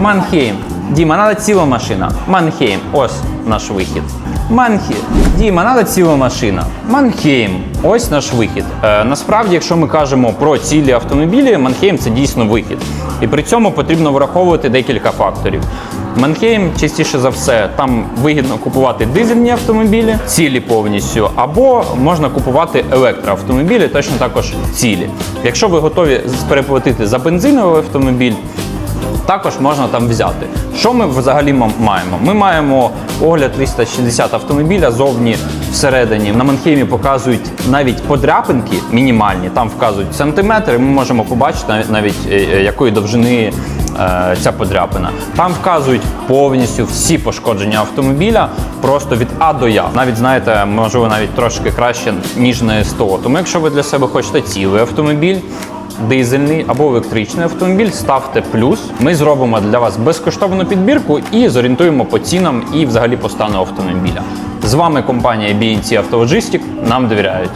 Манхейм. Діма, треба ціла машина. Манхейм. Ось наш вихід. Манхейм. Діма, треба ціла машина. Манхейм. Ось наш вихід. Е, насправді, якщо ми кажемо про цілі автомобілі, Манхейм це дійсно вихід. І при цьому потрібно враховувати декілька факторів. Манхейм частіше за все там вигідно купувати дизельні автомобілі, цілі повністю, або можна купувати електроавтомобілі, точно також цілі. Якщо ви готові переплатити за бензиновий автомобіль, також можна там взяти. Що ми взагалі маємо? Ми маємо огляд 360 автомобіля зовні всередині. На Манхеймі показують навіть подряпинки мінімальні, там вказують сантиметри. Ми можемо побачити навіть, е, е, якої довжини е, ця подряпина. Там вказують повністю всі пошкодження автомобіля, просто від А до Я. Навіть знаєте, можливо, навіть трошки краще ніж на СТО. Тому, якщо ви для себе хочете цілий автомобіль дизельний або електричний автомобіль, ставте плюс. Ми зробимо для вас безкоштовну підбірку і зорієнтуємо по цінам і взагалі по стану автомобіля. З вами компанія BNC Автолоджистік. Нам довіряють.